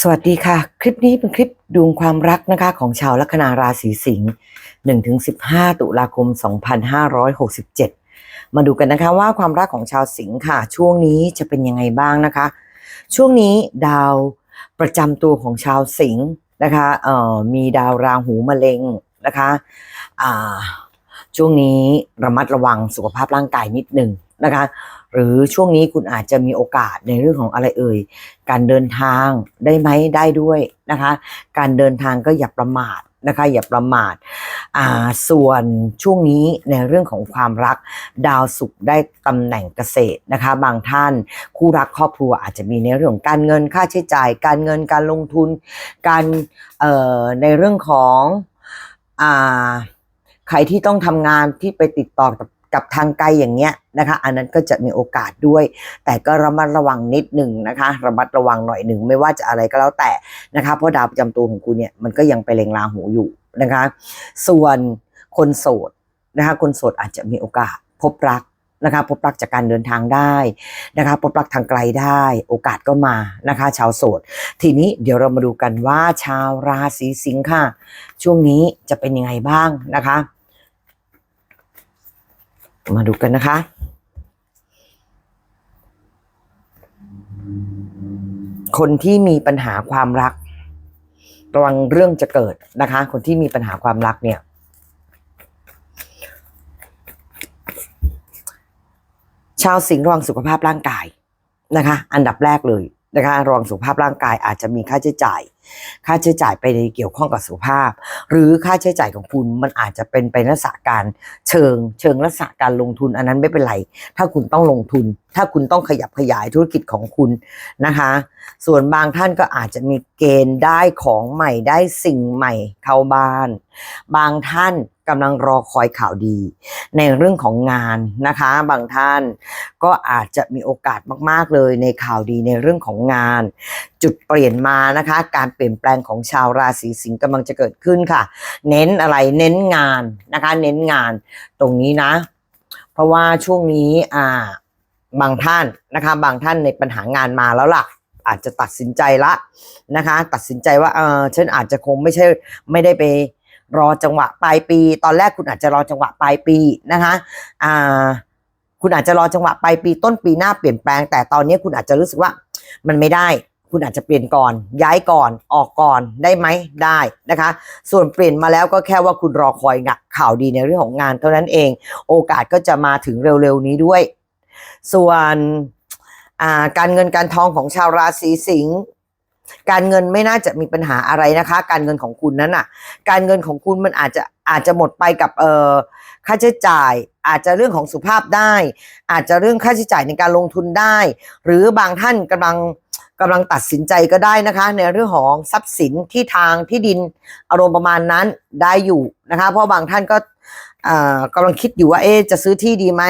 สวัสดีค่ะ คลิปนี้เป็นคลิปดวงความรักนะคะ ของชาวลัคนาราศีสิงห์1-15 ตุลาคม 2567 มาดูกันนะคะว่าความรักของชาวสิงห์ค่ะ ช่วงนี้จะเป็นยังไงบ้างนะคะ ช่วงนี้ดาวประจำตัวของชาวสิงห์นะคะเอ่อมีดาวราหูมะเร็งนะคะอ่าช่วงนี้ระมัดระวังสุขภาพร่างกายนิดหนึ่งนะคะ หรือช่วงนี้คุณอาจจะมีโอกาสในเรื่องของอะไรเอ่ย การเดินทางได้ไหมได้ด้วยนะคะ การเดินทางก็อย่าประมาทนะคะอย่าประมาทอ่าส่วนช่วงนี้ในเรื่องของความรักดาวศุกร์ได้ตำแหน่งเกษตรนะคะ บางท่านคู่รักครอบครัวอาจจะมีในเรื่องการเงินค่าใช้จ่าย การเงินการลงทุน การเอ่อในเรื่องของอ่าใครที่ต้องทำงานที่ไปติดต่อกับ กับทางไกลอย่างเงี้ยนะคะ อันนั้นก็จะมีโอกาสด้วย แต่ก็ระมัดระวังนิดหนึ่งนะคะ ระมัดระวังหน่อยหนึ่งไม่ว่าจะอะไรก็แล้วแต่นะคะเพราะดาวประจำตัวของคุณเนี่ยมันก็ยังไปเล็งราหูอยู่นะคะ ส่วนคนโสดนะคะคนโสดอาจจะมีโอกาสพบรักนะคะพบรักจากการเดินทางได้นะคะพบรักทางไกลได้ โอกาสก็มานะคะ ชาวโสด ทีนี้เดี๋ยวเรามาดูกันว่าชาวราศีสิงค์ค่ะ ช่วงนี้จะเป็นยังไงบ้างนะคะ มาดูกันนะคะ คนที่มีปัญหาความรักระวังเรื่องจะเกิดนะคะ คนที่มีปัญหาความรักเนี่ย ชาวสิงห์ระวังสุขภาพร่างกายนะคะ อันดับแรกเลยนะคะระวังสุขภาพร่างกายอาจจะมีค่าใช้จ่าย ค่าใช้จ่ายไปในเกี่ยวข้องกับสุขภาพ หรือค่าใช้จ่ายของคุณมันอาจจะเป็นไปลักษณะการเชิง เชิงลักษณะการลงทุนอันนั้นไม่เป็นไร ถ้าคุณต้องลงทุน ถ้าคุณต้องขยับขยายธุรกิจของคุณนะคะ ส่วนบางท่านก็อาจจะมีเกณฑ์ได้ของใหม่ได้สิ่งใหม่เข้าบ้าน บางท่านกำลังรอคอยข่าวดี ในเรื่องของงานนะคะ บางท่านก็อาจจะมีโอกาสมากๆเลยในข่าวดีในเรื่องของงาน จุดเปลี่ยนมานะคะ การเปลี่ยนแปลงของชาวราศีสิงห์กำลังจะเกิดขึ้นค่ะ เน้นอะไรเน้นงานนะคะ เน้นงานตรงนี้นะ เพราะว่าช่วงนี้อ่าบางท่านนะคะ บางท่านในปัญหางานมาแล้วล่ะอาจจะตัดสินใจละนะคะ ตัดสินใจว่าเออฉันอาจจะคงไม่ใช่ไม่ได้ไป รอจังหวะปลายปี ตอนแรกคุณอาจจะรอจังหวะปลายปีนะคะอ่าคุณอาจจะรอจังหวะปลายปีต้นปีหน้าเปลี่ยนแปลง แต่ตอนนี้คุณอาจจะรู้สึกว่ามันไม่ได้ คุณอาจจะเปลี่ยนก่อน ย้ายก่อนออกก่อนได้ไหมได้นะคะ ส่วนเปลี่ยนมาแล้วก็แค่ว่าคุณรอคอยงะข่าวดีในเรื่องของงานเท่านั้นเอง โอกาสก็จะมาถึงเร็วๆนี้ด้วย ส่วนการเงินการทองของชาวราศีสิงห์ การเงินไม่น่าจะมีปัญหาอะไรนะคะ การเงินของคุณนั้นน่ะ การเงินของคุณมันอาจจะอาจจะหมดไปกับเอ่อค่าใช้จ่าย อาจจะเรื่องของสุภาพได้ อาจจะเรื่องค่าใช้จ่ายในการลงทุนได้ หรือบางท่านกำลังกำลังตัดสินใจก็ได้นะคะ ในเรื่องของทรัพย์สินที่ทางที่ดินอารมณ์ประมาณนั้นได้อยู่นะคะ เพราะบางท่านก็อ่ากำลังคิดอยู่ว่าเอ๊จะซื้อที่ดีไหม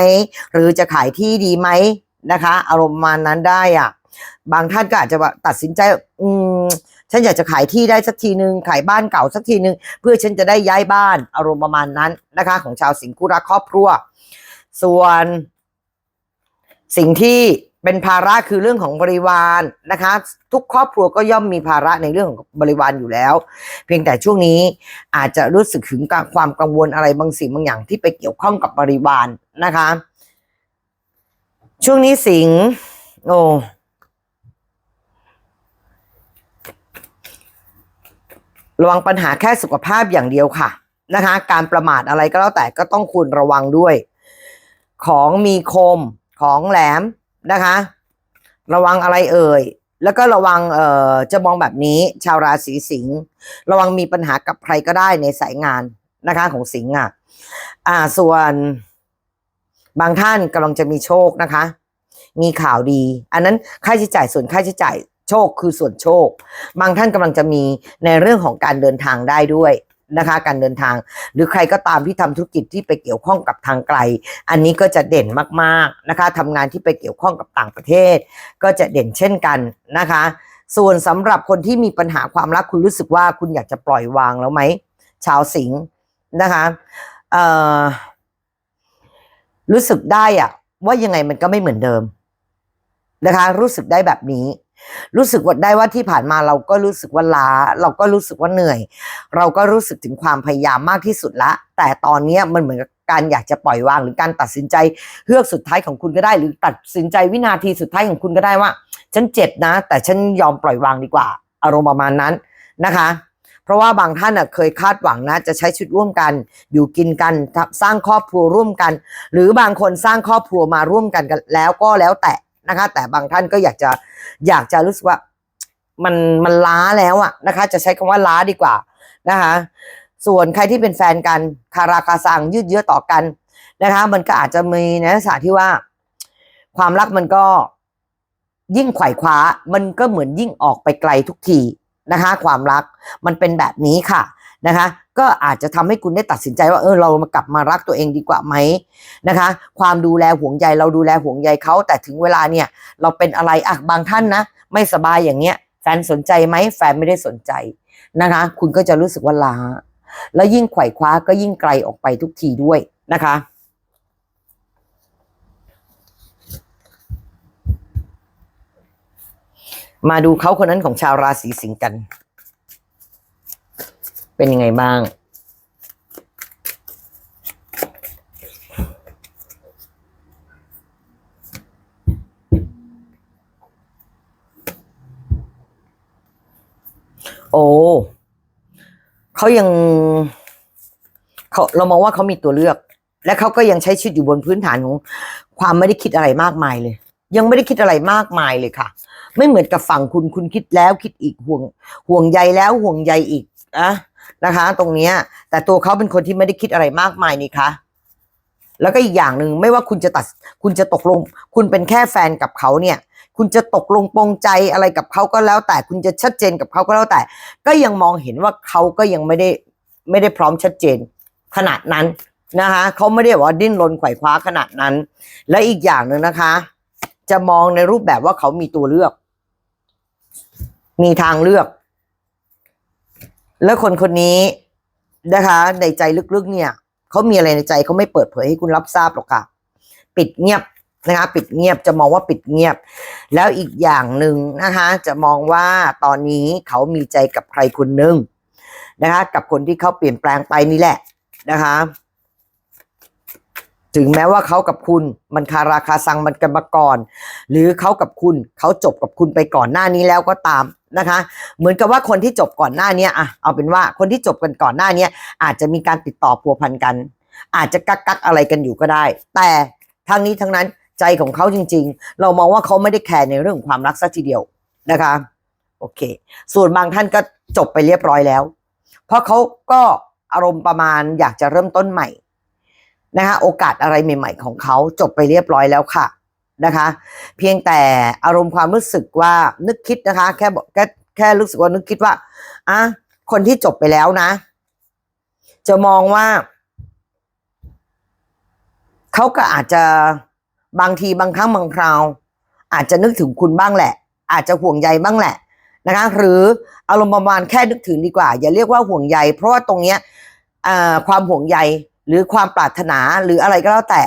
หรือจะขายที่ดีไหมนะคะ อารมณ์ประมาณนั้นได้อะ บางท่านก็อาจจะว่าตัดสินใจ อืมฉันอยากจะขายที่ได้สักทีหนึ่งขายบ้านเก่าสักทีหนึ่งเพื่อฉันจะได้ย้ายบ้านอารมณ์ประมาณนั้นนะคะ ของชาวสิงห์คู่รักครอบครัว ส่วน สิ่งที่เป็นภาระคือเรื่องของบริวารนะคะ ทุกครอบครัวก็ย่อมมีภาระในเรื่องของบริวารอยู่แล้ว เพียงแต่ช่วงนี้อาจจะรู้สึกถึงความกังวลอะไรบางสิ่งบางอย่างที่ไปเกี่ยวข้องกับบริวารนะคะ ช่วงนี้สิงห์โอ้ ระวังปัญหาแค่สุขภาพอย่างเดียวค่ะนะคะ การประมาทอะไรก็แล้วแต่ก็ต้องควรระวังด้วย ของมีคมของแหลมนะคะ ระวังอะไรเอ่ยแล้วก็ระวังเอ่อจะมองแบบนี้ชาวราศีสิงห์ระวังมีปัญหากับใครก็ได้ในสายงานนะคะของสิงห์อะอ่าส่วนบางท่านกำลังจะมีโชคนะคะ มีข่าวดี อันนั้นค่าใช้จ่ายส่วนค่าใช้จ่าย โชคคือส่วนโชค บางท่านกำลังจะมีในเรื่องของการเดินทางได้ด้วยนะคะ การเดินทาง หรือใครก็ตามที่ทำธุรกิจที่ไปเกี่ยวข้องกับทางไกล อันนี้ก็จะเด่นมากๆนะคะทำงานที่ไปเกี่ยวข้องกับต่างประเทศ ก็จะเด่นเช่นกันนะคะ ส่วนสำหรับคนที่มีปัญหาความรักคุณรู้สึกว่าคุณอยากจะปล่อยวางแล้วไหมชาวสิงห์นะคะเอ่อรู้สึกได้อะว่ายังไงมันก็ไม่เหมือนเดิมนะคะ รู้สึกได้แบบนี้ รู้สึกว่าได้ว่าที่ผ่านมาเราก็รู้สึกว่าล้า เราก็รู้สึกว่าเหนื่อย เราก็รู้สึกถึงความพยายามมากที่สุดละ แต่ตอนเนี้มันเหมือนกับการอยากจะปล่อยวางหรือการตัดสินใจเฮือกสุดท้ายของคุณก็ได้ หรือตัดสินใจวินาทีสุดท้ายของคุณก็ได้ว่า ฉันเจ็บนะ แต่ฉันยอมปล่อยวางดีกว่า อารมณ์ประมาณนั้นนะคะ เพราะว่าบางท่านเคยคาดหวังนะ จะใช้ชีวิตร่วมกัน อยู่กินกันสร้างครอบครัวร่วมกัน หรือบางคนสร้างครอบครัวมาร่วมกันกันแล้วก็แล้วแต่ นะคะ แต่บางท่านก็อยากจะอยากจะรู้สึกว่ามันมันล้าแล้วอะนะคะ จะใช้คำว่าล้าดีกว่านะคะ ส่วนใครที่เป็นแฟนกันคาราคาซังยืดเยื้อต่อกันนะคะ มันก็อาจจะมีในลักษณะที่ว่า ความรักมันก็ยิ่งไขว่คว้ามันก็เหมือนยิ่งออกไปไกลทุกทีนะคะ ความรักมันเป็นแบบนี้ค่ะ นะคะ ก็อาจจะทำให้คุณได้ตัดสินใจว่าเออเรามากลับมารักตัวเองดีกว่าไหมนะคะ ความดูแลห่วงใยเราดูแลห่วงใยเขาแต่ถึงเวลาเนี่ย เราเป็นอะไรอะบางท่านนะ ไม่สบายอย่างเงี้ย แฟนสนใจไหมแฟนไม่ได้สนใจนะคะ คุณก็จะรู้สึกว่าล้าแล้วยิ่งไขว่คว้าก็ยิ่งไกลออกไปทุกทีด้วยนะคะมาดูเขาคนนั้นของชาวราศีสิงห์กัน เป็นยังไงบ้าง โอ้เขายังเขาเรามองว่าเขามีตัวเลือก และเขาก็ยังใช้ชีวิตอยู่บนพื้นฐานของความไม่ได้คิดอะไรมากมายเลย ยังไม่ได้คิดอะไรมากมายเลยค่ะ ไม่เหมือนกับฝั่งคุณคุณคิดแล้วคิดอีกห่วง ห่วงใยแล้วห่วงใยอีกอะ นะคะ ตรงเนี้ย แต่ตัวเขาเป็นคนที่ไม่ได้คิดอะไรมากมายนี่คะแล้วก็อีกอย่างหนึ่งไม่ว่าคุณจะตัด คุณจะตกลง คุณเป็นแค่แฟนกับเขาเนี่ย คุณจะตกลงปรงใจอะไรกับเขาก็แล้ว แต่คุณจะชัดเจนกับเขาก็แล้วแต่ ก็ยังมองเห็นว่าเขาก็ยังไม่ได้ไม่ได้พร้อมชัดเจน ขนาดนั้นนะคะเขาไม่ได้บอกว่าดิ้นรนไขว่คว้าขนาดนั้น และอีกอย่างหนึ่งนะคะ จะมองในรูปแบบว่าเขามีตัวเลือก มีทางเลือก แล้วคนคนนี้นะคะ ในใจลึกๆ เนี่ยเขามีอะไรในใจเขาไม่เปิดเผยให้คุณรับทราบหรอกค่ะ ปิดเงียบนะคะปิดเงียบจะมองว่าปิดเงียบ แล้วอีกอย่างหนึ่งนะคะ จะมองว่าตอนนี้เขามีใจกับใครคนหนึ่งนะคะ กับคนที่เขาเปลี่ยนแปลงไปนี่แหละนะคะ ถึงแม้ว่าเขากับคุณมันคาราคาซังมันกันมาก่อน หรือเขากับคุณเขาจบกับคุณไปก่อนหน้านี้แล้วก็ตาม นะคะ เหมือนกับว่าคนที่จบก่อนหน้านี้อะเอาเป็นว่าคนที่จบกันก่อนหน้านี้อาจจะมีการติดต่อพัวพันกัน อาจจะกักกักอะไรกันอยู่ก็ได้ แต่ทั้งนี้ทั้งนั้นใจของเขาจริง ๆ เรามองว่าเขาไม่ได้แคร์ในเรื่องความรักสักทีเดียวนะคะโอเค ส่วนบางท่านก็จบไปเรียบร้อยแล้ว เพราะเขาก็อารมณ์ประมาณอยากจะเริ่มต้นใหม่นะคะโอกาสอะไรใหม่ ๆ ของเขาจบไปเรียบร้อยแล้วค่ะ นะคะ เพียงแต่อารมณ์ความรู้สึกว่านึกคิดนะคะ แค่แค่แค่รู้สึกว่านึกคิดว่าอะคนที่จบไปแล้วนะ จะมองว่าเขาก็อาจจะบางทีบางครั้งบางคราว อาจจะนึกถึงคุณบ้างแหละ อาจจะห่วงใยบ้างแหละนะคะ หรืออารมณ์ประมาณแค่นึกถึงดีกว่า อย่าเรียกว่าห่วงใย เพราะว่าตรงเนี้ยความห่วงใยหรือความปรารถนาหรืออะไรก็แล้วแต่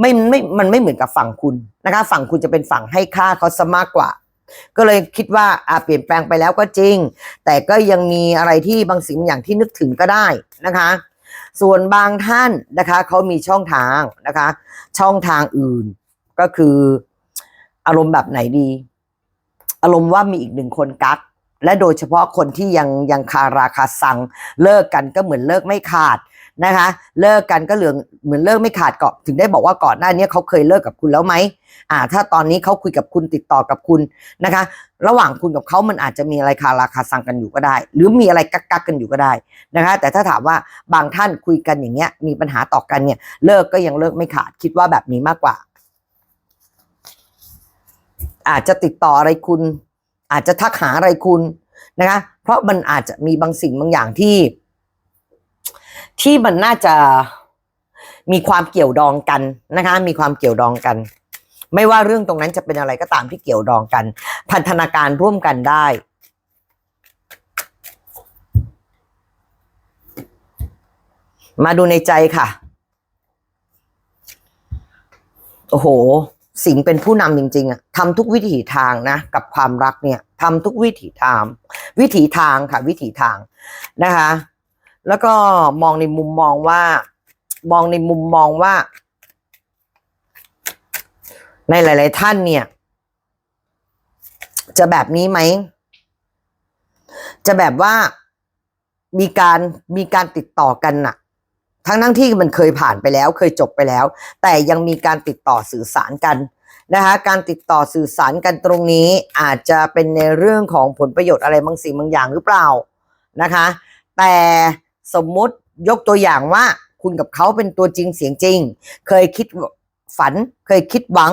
ไม่ไม่มันไม่เหมือนกับฝั่งคุณนะคะ ฝั่งคุณจะเป็นฝั่งให้ค่าเขาซะมากกว่า ก็เลยคิดว่าอ่าเปลี่ยนแปลงไปแล้วก็จริง แต่ก็ยังมีอะไรที่บางสิ่งบางอย่างที่นึกถึงก็ได้นะคะ ส่วนบางท่านนะคะเขามีช่องทางนะคะ ช่องทางอื่นก็คืออารมณ์แบบไหนดี อารมณ์ว่ามีอีกหนึ่งคนกักและโดยเฉพาะคนที่ยังยังคาราคาซังเลิกกันก็เหมือนเลิกไม่ขาด นะคะ เลิกกันก็เหลืองเหมือนเลิกไม่ขาดเก่อนถึงได้บอกว่าก่อนหน้านี้เขาเคยเลิกกับคุณแล้วไหมอ่า ถ้าตอนนี้เขาคุยกับคุณติดต่อกับคุณนะคะ ระหว่างคุณกับเขามันอาจจะมีอะไรคาราคาซังกันอยู่ก็ได้ หรือมีอะไรกักกักกันอยู่ก็ได้นะคะ แต่ถ้าถามว่าบางท่านคุยกันอย่างเงี้ย มีปัญหาต่อกันเนี่ย เลิกก็ยังเลิกไม่ขาดคิดว่าแบบนี้มากกว่า อาจจะติดต่ออะไรคุณ อาจจะทักหาอะไรคุณนะคะ เพราะมันอาจจะมีบางสิ่งบางอย่างที่ ที่มันน่าจะมีความเกี่ยวดองกันนะคะ มีความเกี่ยวดองกัน ไม่ว่าเรื่องตรงนั้นจะเป็นอะไรก็ตามที่เกี่ยวดองกัน พันธนาการร่วมกันได้ มาดูในใจค่ะ โอ้โห สิงเป็นผู้นำจริง ๆอะทำทุกวิถีทางนะ กับความรักเนี่ยทำทุกวิถีทาง วิถีทางค่ะ วิถีทางนะคะ แล้วก็มองในมุมมองว่า มองในมุมมองว่า ในหลาย ๆ ท่านเนี่ย จะแบบนี้ไหม จะแบบว่ามีการมีการติดต่อกันน่ะ ทั้งทั้งที่มันเคยผ่านไปแล้ว เคยจบไปแล้ว แต่ยังมีการติดต่อสื่อสารกันนะคะการติดต่อสื่อสารกันตรงนี้อาจจะเป็นในเรื่องของผลประโยชน์อะไรบางสิ่งบางอย่างหรือเปล่านะคะ แต่ สมมุติยกตัวอย่างว่าคุณกับเขาเป็นตัวจริงเสียงจริง เคยคิดฝัน เคยคิดหวัง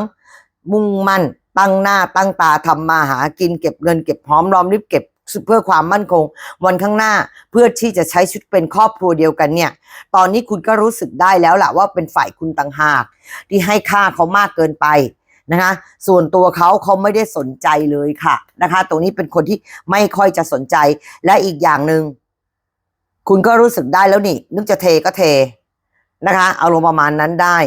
มุ่งมั่น ตั้งหน้าตั้งตาทำมาหากินเก็บเงินเก็บหอมรอมริบเก็บเพื่อความมั่นคง วันข้างหน้าเพื่อที่จะใช้ชีวิตเป็นครอบครัวเดียวกันเนี่ย ตอนนี้คุณก็รู้สึกได้แล้วล่ะว่าเป็นฝ่ายคุณต่างหาก ที่ให้ค่าเขามากเกินไปนะคะส่วนตัวเขาเขาไม่ได้สนใจเลยค่ะนะคะ ตรงนี้เป็นคนที่ไม่ค่อยจะสนใจและอีกอย่างหนึ่ง คุณก็รู้สึกได้แล้วนี่ นึกจะเทก็เทนะคะ อารมณ์ประมาณนั้นได้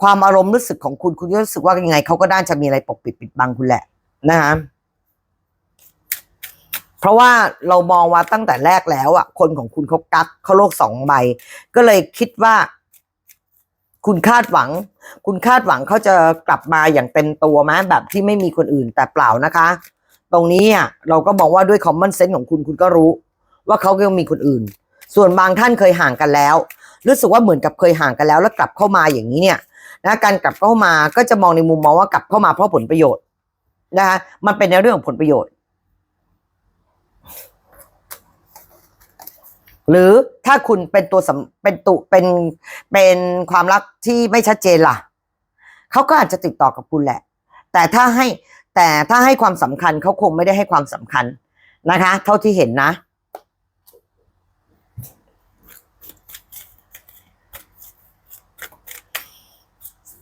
ความอารมณ์รู้สึกของคุณคุณก็รู้สึกว่ายังไงเขาก็ด้านจะมีอะไรปกปิดปิดบังคุณแหละนะคะเพราะว่าเรามองว่าตั้งแต่แรกแล้วอะ คนของคุณเขากักเขาโลกสองใบ ก็เลยคิดว่า คุณคาดหวัง คุณคาดหวังเขาจะกลับมาอย่างเต็มตัวไหมแบบที่ไม่มีคนอื่นแต่เปล่านะคะ ตรงนี้อะเราก็บอกว่าด้วยคอมมอนเซนส์ของคุณคุณก็รู้ ว่าเขายังมีคนอื่น ส่วนบางท่านเคยห่างกันแล้ว รู้สึกว่าเหมือนกับเคยห่างกันแล้ว แล้วกลับเข้ามาอย่างนี้เนี่ยนะการกลับเข้ามาก็จะมองในมุมมองว่ากลับเข้ามาเพราะผลประโยชน์นะคะมันเป็นในเรื่องของผลประโยชน์ หรือถ้าคุณเป็นตัวสเป็นตุเป็นเป็นความรักที่ไม่ชัดเจนล่ะเขาก็อาจจะติดต่อกับคุณแหละ แต่ถ้าให้แต่ถ้าให้ความสำคัญเขาคงไม่ได้ให้ความสำคัญนะคะ เท่าที่เห็นนะ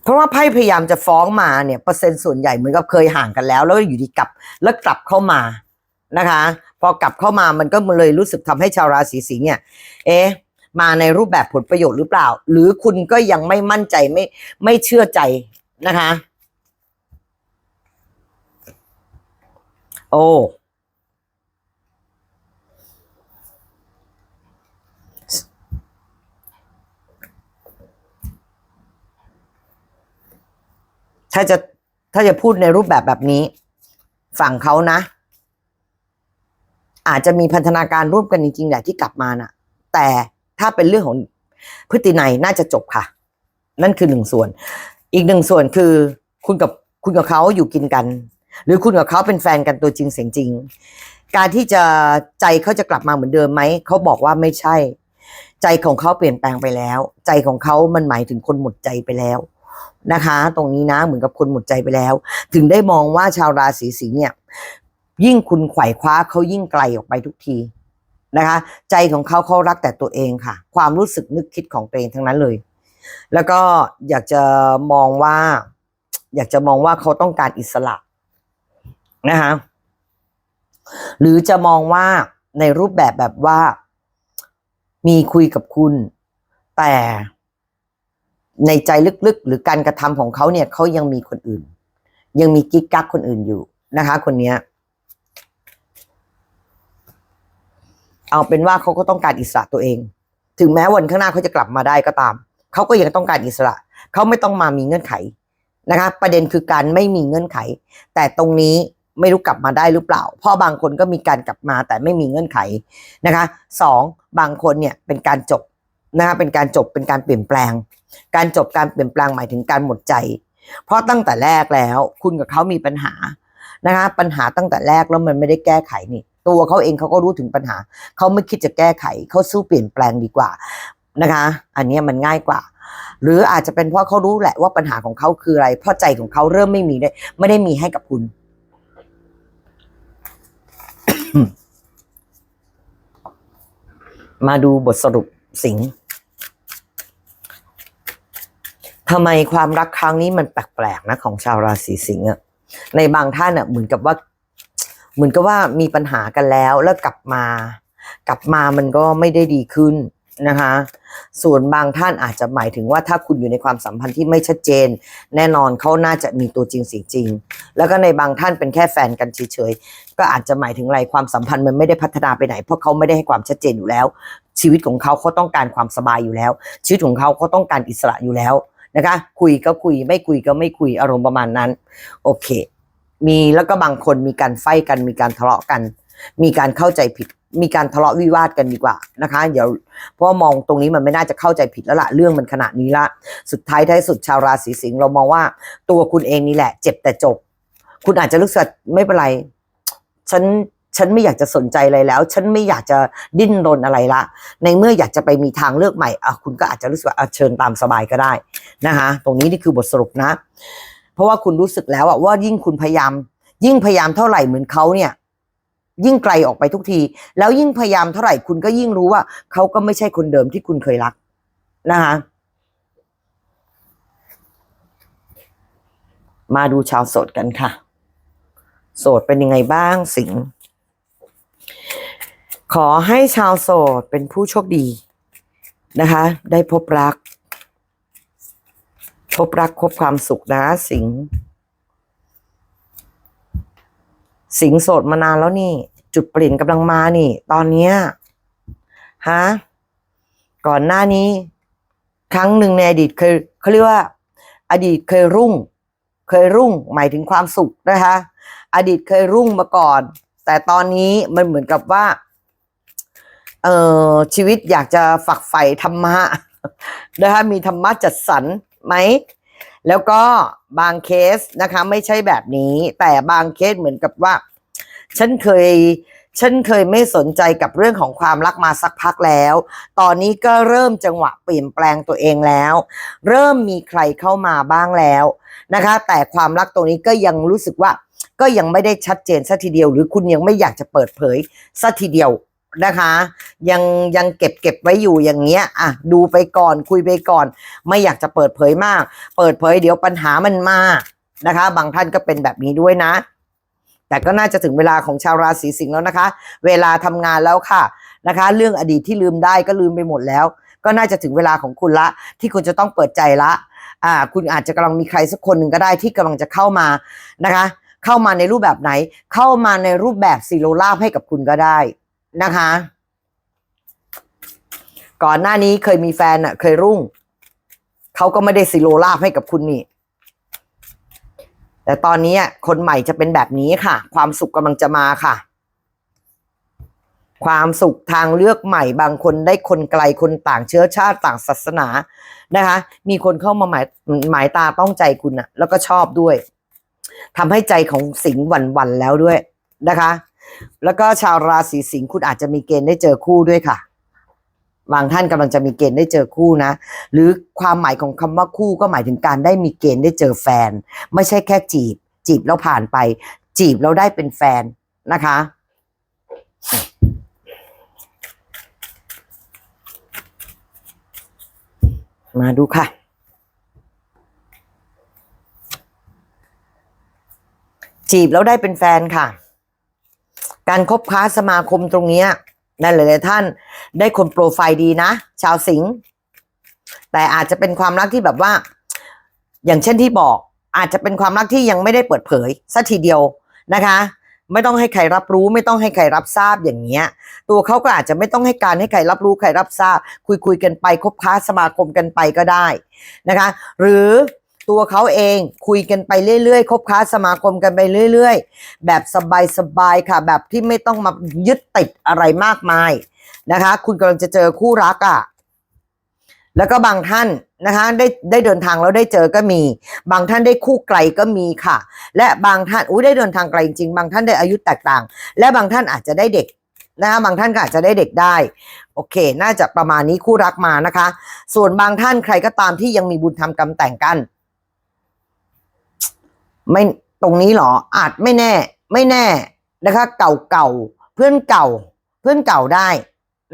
เพราะว่าไพ่พยายามจะฟ้องมาเนี่ยเปอร์เซ็นต์ส่วนใหญ่เหมือนกับเคยห่างกันแล้ว แล้วอยู่ดีกลับแล้วกลับเข้ามานะคะ พอกลับเข้ามามันก็เลยรู้สึกทำให้ชาวราศีสิงห์เนี่ยเอ๊ะมาในรูปแบบผลประโยชน์หรือเปล่า หรือคุณก็ยังไม่มั่นใจไม่ไม่เชื่อใจนะคะ โอ้ ถ้าจะถ้าจะพูดในรูปแบบแบบนี้ ฝั่งเขานะ อาจจะมีพันธนาการร่วมกันจริงๆแหละที่กลับมาน่ะ แต่ถ้าเป็นเรื่องของพฤตินัยน่าจะจบค่ะ นั่นคือหนึ่งส่วน อีกหนึ่งส่วนคือคุณกับคุณกับเขาอยู่กินกัน หรือคุณกับเขาเป็นแฟนกันตัวจริงเสียงจริง การที่จะใจเขาจะกลับมาเหมือนเดิมไหมเขาบอกว่าไม่ใช่ ใจของเขาเปลี่ยนแปลงไปแล้ว ใจของเขามันหมายถึงคนหมดใจไปแล้ว นะคะ ตรงนี้นะเหมือนกับคนหมดใจไปแล้ว ถึงได้มองว่าชาวราศีสิงห์เนี่ย ยิ่งคุณไขว่คว้าเขายิ่งไกลออกไปทุกทีนะคะ ใจของเขาเขารักแต่ตัวเองค่ะ ความรู้สึกนึกคิดของตัวเองทั้งนั้นเลย แล้วก็อยากจะมองว่า อยากจะมองว่าเขาต้องการอิสระนะคะหรือจะมองว่าในรูปแบบแบบว่า มีคุยกับคุณ แต่ ในใจลึกๆ หรือการกระทำของเขาเนี่ยเขายังมีคนอื่น ยังมีกิ๊กกักคนอื่นอยู่นะคะ คนเนี้ย เอาเป็นว่าเขาก็ต้องการอิสระตัวเอง ถึงแม้วันข้างหน้าเขาจะกลับมาได้ก็ตามเขาก็ยังต้องการอิสระเขาไม่ต้องมามีเงื่อนไขนะคะ ประเด็นคือการไม่มีเงื่อนไข แต่ตรงนี้ไม่รู้กลับมาได้หรือเปล่า เพราะบางคนก็มีการกลับมาแต่ไม่มีเงื่อนไขนะคะสองบางคนเนี่ยเป็นการจบ นะคะเป็นการจบเป็นการเปลี่ยนแปลง การจบการเปลี่ยนแปลงหมายถึงการหมดใจ เพราะตั้งแต่แรกแล้ว คุณกับเขามีปัญหานะคะปัญหาตั้งแต่แรกแล้วมันไม่ได้แก้ไขนี่ ตัวเขาเองเขาก็รู้ถึงปัญหา เขาไม่คิดจะแก้ไขเขาสู้เปลี่ยนแปลงดีกว่านะคะ อันนี้มันง่ายกว่า หรืออาจจะเป็นเพราะเขารู้แหละว่าปัญหาของเขาคืออะไร เพราะใจของเขาเริ่มไม่มีได้ไม่ได้มีให้กับคุณมาดูบทสรุป สิงห์ทำไมความรักครั้งนี้มันแปลกๆนะของชาวราศีสิงห์อะในบางท่านอะเหมือนกับว่า เหมือนกับว่ามีปัญหากันแล้วแล้วกลับมา กลับมามันก็ไม่ได้ดีขึ้น นะคะ ส่วนบางท่านอาจจะหมายถึงว่าถ้าคุณอยู่ในความสัมพันธ์ที่ไม่ชัดเจน แน่นอนเขาน่าจะมีตัวจริงเสียงจริง แล้วก็ในบางท่านเป็นแค่แฟนกันเฉยๆก็อาจจะหมายถึงอะไรความสัมพันธ์มันไม่ได้พัฒนาไปไหน เพราะเขาไม่ได้ให้ความชัดเจนอยู่แล้ว ชีวิตของเขาเขาต้องการความสบายอยู่แล้ว ชีวิตของเขาเขาต้องการอิสระอยู่แล้วนะคะ คุยก็คุยไม่คุยก็ไม่คุยอารมณ์ประมาณนั้น โอเค มีแล้วก็บางคนมีการไฟกันมีการทะเลาะกัน มีการเข้าใจผิด มีการทะเลาะวิวาทกันดีกว่านะคะ เดี๋ยวเพราะมองตรงนี้มันไม่น่าจะเข้าใจผิดแล้วละเรื่องมันขนาดนี้ละ สุดท้ายท้ายสุดชาวราศีสิงห์เรามองว่าตัวคุณเองนี่แหละ เจ็บแต่จบ คุณอาจจะรู้สึกไม่เป็นไรฉันฉันไม่อยากจะสนใจอะไรแล้ว ฉันไม่อยากจะดิ้นรนอะไรละ ในเมื่ออยากจะไปมีทางเลือกใหม่อะคุณก็อาจจะรู้สึกว่าเชิญตามสบายก็ได้นะคะตรงนี้นี่คือบทสรุปนะ เพราะว่าคุณรู้สึกแล้วว่ายิ่งคุณพยายาม ยิ่งพยายามเท่าไหร่เหมือนเขาเนี่ย ยิ่งไกลออกไปทุกที แล้วยิ่งพยายามเท่าไหร่คุณก็ยิ่งรู้ว่าเขาก็ไม่ใช่คนเดิมที่คุณเคยรักนะคะมาดูชาวโสดกันค่ะ โสดเป็นยังไงบ้างสิงขอให้ชาวโสดเป็นผู้โชคดีนะคะ ได้พบรัก พบรักพบความสุขนะสิงห์ สิงโสดมานานแล้วนี่ จุดเปลี่ยนกำลังมานี่ ตอนเนี้ยฮะก่อนหน้านี้ ครั้งหนึ่งในอดีตเคยเขาเรียกว่า อดีตเคยรุ่ง เคยรุ่งหมายถึงความสุขนะคะ อดีตเคยรุ่งมาก่อน แต่ตอนนี้มันเหมือนกับว่าเออชีวิตอยากจะฝักใฝ่ธรรมะนะคะมีธรรมะจัดสรรไหม แล้วก็บางเคสนะคะไม่ใช่แบบนี้ แต่บางเคสเหมือนกับว่า ฉันเคย ฉันเคยไม่สนใจกับเรื่องของความรักมาสักพักแล้ว ตอนนี้ก็เริ่มจังหวะเปลี่ยนแปลงตัวเองแล้ว เริ่มมีใครเข้ามาบ้างแล้วนะคะ แต่ความรักตรงนี้ก็ยังรู้สึกว่า ก็ยังไม่ได้ชัดเจนสัทีเดียว หรือคุณยังไม่อยากจะเปิดเผยสัทีเดียว นะคะ ยังยังเก็บเก็บไว้อยู่อย่างเงี้ยอะดูไปก่อนคุยไปก่อน ไม่อยากจะเปิดเผยมาก เปิดเผยเดี๋ยวปัญหามันมานะคะ บางท่านก็เป็นแบบนี้ด้วยนะ แต่ก็น่าจะถึงเวลาของชาวราศีสิงห์แล้วนะคะ เวลาทำงานแล้วค่ะนะคะ เรื่องอดีตที่ลืมได้ก็ลืมไปหมดแล้ว ก็น่าจะถึงเวลาของคุณละ ที่คุณจะต้องเปิดใจละอ่าคุณอาจจะกำลังมีใครสักคนหนึ่งก็ได้ที่กำลังจะเข้ามานะคะ เข้ามาในรูปแบบไหน เข้ามาในรูปแบบซีโรล่าให้กับคุณก็ได้ นะคะ ก่อนหน้านี้เคยมีแฟนอะเคยรุ่ง เขาก็ไม่ได้ซีโรลาภให้กับคุณนี่ แต่ตอนนี้อะคนใหม่จะเป็นแบบนี้ค่ะ ความสุขกำลังจะมาค่ะ ความสุขทางเลือกใหม่ บางคนได้คนไกลคนต่างเชื้อชาติต่างศาสนานะคะ มีคนเข้ามาหมายหมายตาต้องใจคุณอะแล้วก็ชอบด้วยทำให้ใจของสิงห์หวั่นวันๆแล้วด้วยนะคะ แล้วก็ชาวราศีสิงห์คุณอาจจะมีเกณฑ์ได้เจอคู่ด้วยค่ะ บางท่านกำลังจะมีเกณฑ์ได้เจอคู่นะ หรือความหมายของคำว่าคู่ก็หมายถึงการได้มีเกณฑ์ได้เจอแฟน ไม่ใช่แค่จีบ จีบแล้วผ่านไป จีบแล้วได้เป็นแฟนนะคะ มาดูค่ะจีบแล้วได้เป็นแฟนค่ะ การคบค้าสมาคมตรงนี้นั่นหลายท่านได้คนโปรไฟล์ดีนะ ชาวสิงห์แต่อาจจะเป็นความรักที่แบบว่า อย่างเช่นที่บอก อาจจะเป็นความรักที่ยังไม่ได้เปิดเผยสัทีเดียวนะคะ ไม่ต้องให้ใครรับรู้ ไม่ต้องให้ใครรับทราบอย่างเงี้ย ตัวเขาก็อาจจะไม่ต้องให้การให้ใครรับรู้ใครรับทราบ คุยคุยกันไปคบค้าสมาคมกันไปก็ได้นะคะ หรือ ตัวเขาเองคุยกันไปเรื่อยๆ คบค้าสมาคมกันไปเรื่อยๆ แบบสบายๆ ค่ะ แบบที่ไม่ต้องมายึดติดอะไรมากมายนะคะ คุณกำลังจะเจอคู่รักอะ่ะแล้วก็บางท่านนะคะได้ได้เดินทางแล้วได้เจอก็มี บางท่านได้คู่ไกลก็มีค่ะ และบางท่านอุ้ยได้เดินทางไกลจริงๆบางท่านได้อายุแตกต่าง และบางท่านอาจจะได้เด็กนะคะบางท่านก็อาจจะได้เด็กได้ โอเค น่าจะประมาณนี้คู่รักมานะคะ ส่วนบางท่านใครก็ตามที่ยังมีบุญทำกรรมแต่งกัน ไม่ตรงนี้เหรออาจไม่แน่ ไม่แน่นะคะ เก่าเก่าเพื่อนเก่า เพื่อนเก่าได้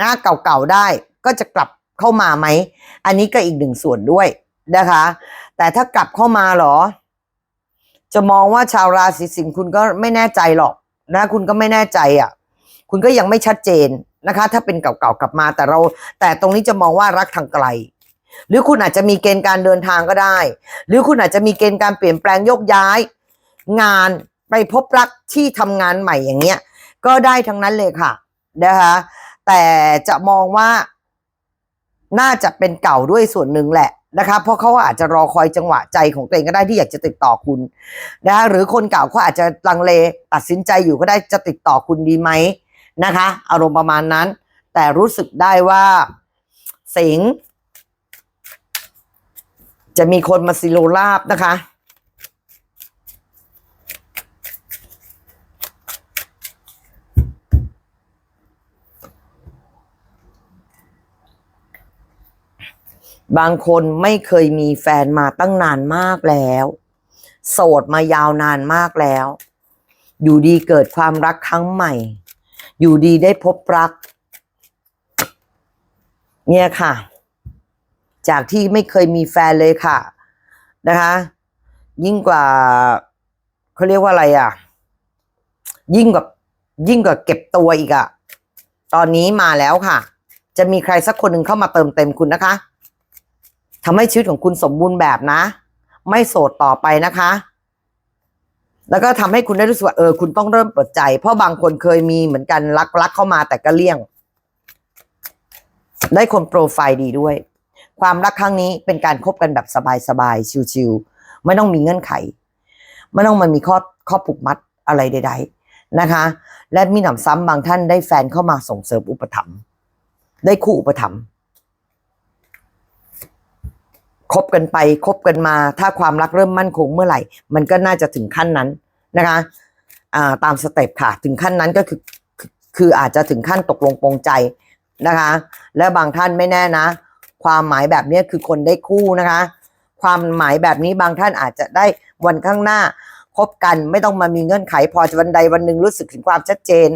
นะเก่าเก่าได้ก็จะกลับเข้ามาไหม อันนี้ก็อีกหนึ่งส่วนด้วยนะคะ แต่ถ้ากลับเข้ามาเหรอ จะมองว่าชาวราศีสิงห์คุณก็ไม่แน่ใจหรอกนะ คุณก็ไม่แน่ใจอะ คุณก็ยังไม่ชัดเจนนะคะ ถ้าเป็นเก่าๆกลับมาแต่เรา แต่ตรงนี้จะมองว่ารักทางไกล หรือคุณอาจจะมีเกณฑ์การเดินทางก็ได้ หรือคุณอาจจะมีเกณฑ์การเปลี่ยนแปลงโยกย้าย งานไปพบรักที่ทำงานใหม่อย่างเงี้ย ก็ได้ทั้งนั้นเลยค่ะนะคะแต่จะมองว่า น่าจะเป็นเก่าด้วยส่วนหนึ่งแหละนะคะ เพราะเขาอาจจะรอคอยจังหวะใจของตัวเองก็ได้ที่อยากจะติดต่อคุณนะคะหรือคนเก่าเขาอาจจะลังเลตัดสินใจอยู่ก็ได้จะติดต่อคุณดีไหมนะคะ อารมณ์ประมาณนั้น แต่รู้สึกได้ว่า สิง จะมีคนมาซิโลลาบนะคะ บางคนไม่เคยมีแฟนมาตั้งนานมากแล้ว โสดมายาวนานมากแล้ว อยู่ดีเกิดความรักครั้งใหม่ อยู่ดีได้พบรัก เนี่ยค่ะ จากที่ไม่เคยมีแฟนเลยค่ะ นะคะ ยิ่งกว่าเขาเรียกว่าอะไรอะ ยิ่งกว่ายิ่งกว่าเก็บตัวอีกอะตอนนี้มาแล้วค่ะ จะมีใครสักคนหนึ่งเข้ามาเติมเต็มคุณนะคะทำให้ชีวิตของคุณสมบูรณ์แบบนะ ไม่โสดต่อไปนะคะ แล้วก็ทำให้คุณได้รู้สึกว่าเออคุณต้องเริ่มเปิดใจ เพราะบางคนเคยมีเหมือนกันรักรักเข้ามาแต่ก็เลี่ยง ได้คนโปรไฟล์ดีด้วย ความรักครั้งนี้เป็นการคบกันแบบสบายๆชิวๆไม่ต้องมีเงื่อนไข ไม่ต้องมามีข้อข้อผูกมัดอะไรใด ๆนะคะ และมีหนำซ้ำบางท่านได้แฟนเข้ามาส่งเสริมอุปถัมภ์ได้คู่อุปถัมภ์คบกันไปคบกันมา ถ้าความรักเริ่มมั่นคงเมื่อไหร่ มันก็น่าจะถึงขั้นนั้นนะคะาตามสเต็ปค่ะ ถึงขั้นนั้นก็คือคือคืออาจจะถึงขั้นตกลงปรงใจนะคะ และบางท่านไม่แน่นะ ความหมายแบบนี้คือคนได้คู่นะคะ ความหมายแบบนี้บางท่านอาจจะได้วันข้างหน้าคบกันไม่ต้องมามีเงื่อนไข พอจะวันใดวันหนึ่งรู้สึกถึงความชัดเจน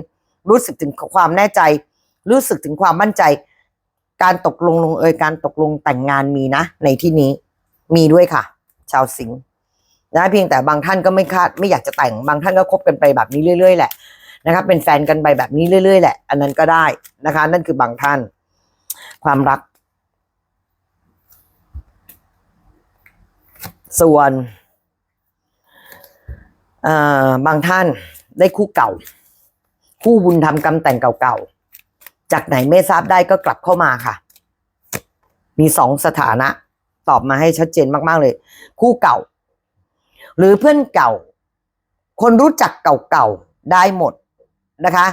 รู้สึกถึงความแน่ใจ รู้สึกถึงความมั่นใจ การตกลงลงเอยการตกลงแต่งงานมีนะ ในที่นี้มีด้วยค่ะ ชาวสิงห์นะเพียงแต่บางท่านก็ไม่คาดไม่อยากจะแต่งบางท่านก็คบกันไปแบบนี้เรื่อยๆแหละนะครับเป็นแฟนกันไปแบบนี้เรื่อยๆแหละ อันนั้นก็ได้นะคะ นั่นคือบางท่าน ความรัก ส่วนบางท่านได้คู่เก่า คู่บุญทำกรรมแต่งเก่าๆ จากไหนไม่ทราบได้ก็กลับเข้ามาค่ะ มีสองสถานะ ตอบมาให้ชัดเจนมากๆเลย คู่เก่า หรือเพื่อนเก่า คนรู้จักเก่าๆ ได้หมดนะคะ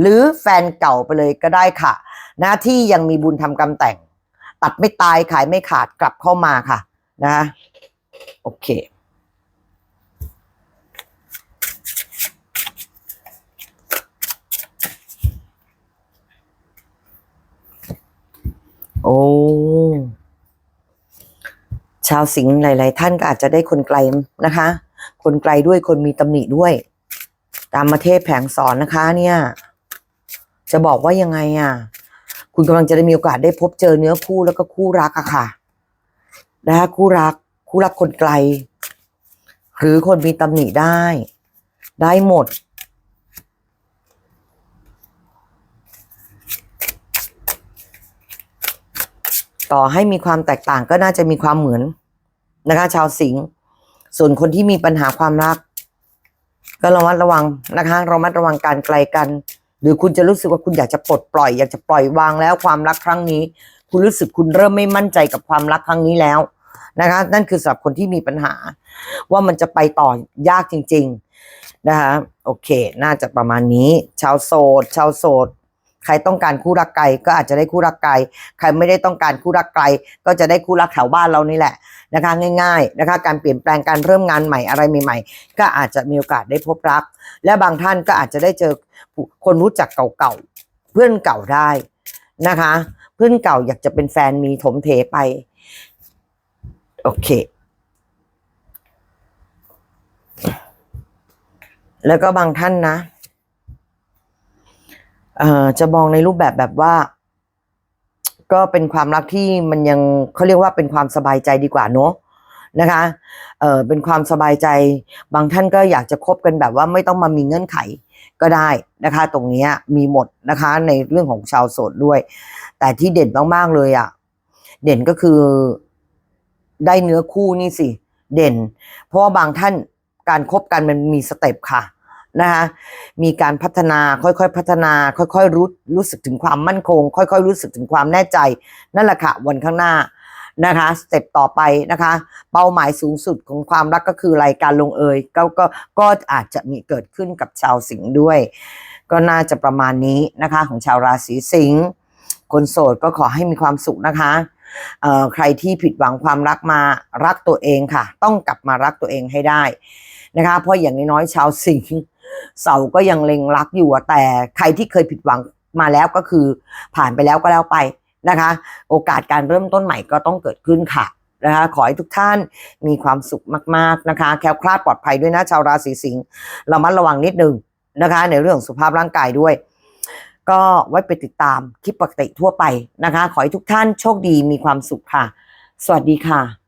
หรือแฟนเก่าไปเลยก็ได้ค่ะนะที่ยังมีบุญทำกรรมแต่ง ตัดไม่ตายขายไม่ขาดกลับเข้ามาค่ะ นะคะ โอเค โอ้ชาวสิงห์หลาย ๆ ท่านก็อาจจะได้คนไกลนะคะ คนไกลด้วยคนมีตำหนิด้วย ตามมาเทพแผงสอนนะคะ เนี่ย จะบอกว่ายังไงอะ คุณกำลังจะได้มีโอกาสได้พบเจอเนื้อคู่แล้วก็คู่รักอะค่ะนะคะคู่รัก คู่รักคนไกล หรือคนมีตำหนิได้ ได้หมด ต่อให้มีความแตกต่างก็น่าจะมีความเหมือนนะคะ ชาวสิงห์ส่วนคนที่มีปัญหาความรัก ก็ระมัดระวังนะคะระมัดระวังการไกลกัน หรือคุณจะรู้สึกว่าคุณอยากจะปลดปล่อย อยากจะปล่อยวางแล้วความรักครั้งนี้ คุณรู้สึกคุณเริ่มไม่มั่นใจกับความรักครั้งนี้แล้ว นะคะ นั่นคือสำหรับคนที่มีปัญหา ว่ามันจะไปต่อยากจริง ๆ นะคะโอเค น่าจะประมาณนี้ ชาวโสดชาวโสดใครต้องการคู่รักไกลก็อาจจะได้คู่รักไกล ใครไม่ได้ต้องการคู่รักไกล ก็จะได้คู่รักแถวบ้านเรานี่แหละนะคะ ง่าย ๆนะคะ การเปลี่ยนแปลงการเริ่มงานใหม่อะไรใหม่ๆ ก็อาจจะมีโอกาสได้พบรัก และบางท่านก็อาจจะได้เจอคนรู้จักเก่าๆเพื่อนเก่าได้นะคะ เพื่อนเก่าอยากจะเป็นแฟนมีถมเทไป โอเค แล้วก็บางท่านนะเอ่อจะมองในรูปแบบแบบว่า ก็เป็นความรักที่มันยังเขาเรียกว่าเป็นความสบายใจดีกว่าเนอะนะคะ เออเป็นความสบายใจ บางท่านก็อยากจะคบกันแบบว่าไม่ต้องมามีเงื่อนไขก็ได้นะคะ ตรงนี้มีหมดนะคะในเรื่องของชาวโสดด้วย แต่ที่เด่นมากๆเลยอะ่ะ เด่นก็คือ ได้เนื้อคู่นี่สิ เด่น เพราะว่าบางท่านการคบกันมันมีสเต็ปค่ะนะคะมีการพัฒนาค่อยๆพัฒนา ค่อยๆรู้รู้สึกถึงความมั่นคง ค่อยๆรู้สึกถึงความแน่ใจ นั่นแหละค่ะวันข้างหน้านะคะสเต็ปต่อไปนะคะ เป้าหมายสูงสุดของความรักก็คือรายการลงเอยก็ก็ก็อาจจะมีเกิดขึ้นกับชาวสิงห์ด้วย ก็น่าจะประมาณนี้นะคะ ของชาวราศีสิงห์คนโสดก็ขอให้มีความสุขนะคะ ใครที่ผิดหวังความรักมารักตัวเองค่ะ ต้องกลับมารักตัวเองให้ได้นะคะ เพราะอย่างน้อยๆชาวสิงห์เสาก็ยังเล็งรักอยู่แต่ใครที่เคยผิดหวังมาแล้วก็คือผ่านไปแล้วก็แล้วไปนะคะ โอกาสการเริ่มต้นใหม่ก็ต้องเกิดขึ้นค่ะนะคะขอให้ทุกท่านมีความสุขมาก ๆนะคะ แคล้วคลาดปลอดภัยด้วยนะชาวราศีสิงห์เรามัดระวังนิดนึงนะคะ ในเรื่องสุขภาพร่างกายด้วย ก็ไว้ไปติดตามคลิปปกติทั่วไปนะคะ ขอให้ทุกท่านโชคดีมีความสุขค่ะ สวัสดีค่ะ